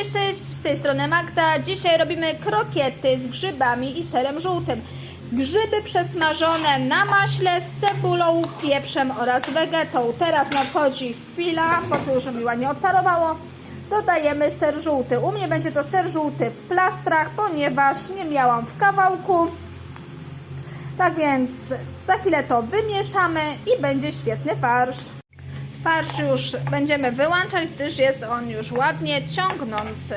Cześć, cześć, z tej strony Magda. Dzisiaj robimy krokiety z grzybami i serem żółtym. Grzyby przesmażone na maśle z cebulą, pieprzem oraz wegetą. Teraz nadchodzi chwila, bo to już mi ładnie odparowało. Dodajemy ser żółty. U mnie będzie to ser żółty w plastrach, ponieważ nie miałam w kawałku. Tak więc za chwilę to wymieszamy i będzie świetny farsz. Farsz już będziemy wyłączać, gdyż jest on już ładnie ciągnący.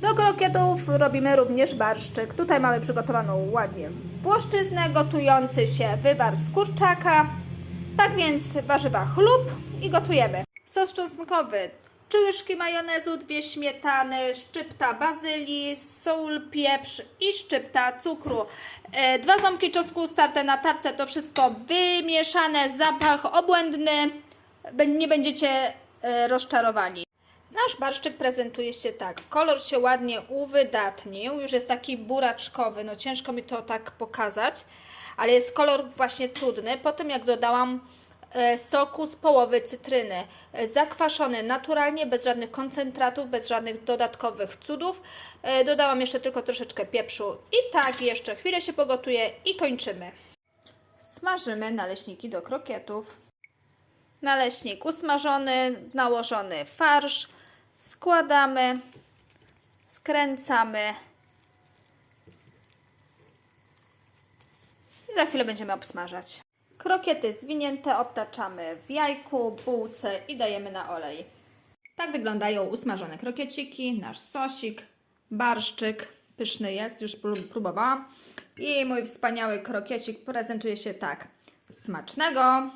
Do krokietów robimy również barszczyk. Tutaj mamy przygotowaną ładnie włoszczyznę, gotujący się wywar z kurczaka. Tak więc warzywa chlub i gotujemy. Sos czosnkowy. Trzy łyżki majonezu, dwie śmietany, szczypta bazylii, sól, pieprz i szczypta cukru. E, Dwa ząbki czosnku starte na tarce, to wszystko wymieszane, zapach obłędny. Nie będziecie e, rozczarowani. Nasz barszczyk prezentuje się tak. Kolor się ładnie uwydatnił, już jest taki buraczkowy, no ciężko mi to tak pokazać, ale jest kolor właśnie cudny. Po tym jak dodałam soku z połowy cytryny, e, zakwaszony naturalnie, bez żadnych koncentratów, bez żadnych dodatkowych cudów. E, Dodałam jeszcze tylko troszeczkę pieprzu i tak jeszcze chwilę się pogotuje i kończymy. Smażymy naleśniki do krokietów. Naleśnik usmażony, nałożony farsz. Składamy, skręcamy. I za chwilę będziemy obsmażać. Krokiety zwinięte obtaczamy w jajku, bułce i dajemy na olej. Tak wyglądają usmażone krokieciki, nasz sosik, barszczyk. Pyszny jest, już prób- próbowałam. I mój wspaniały krokiecik prezentuje się tak. Smacznego!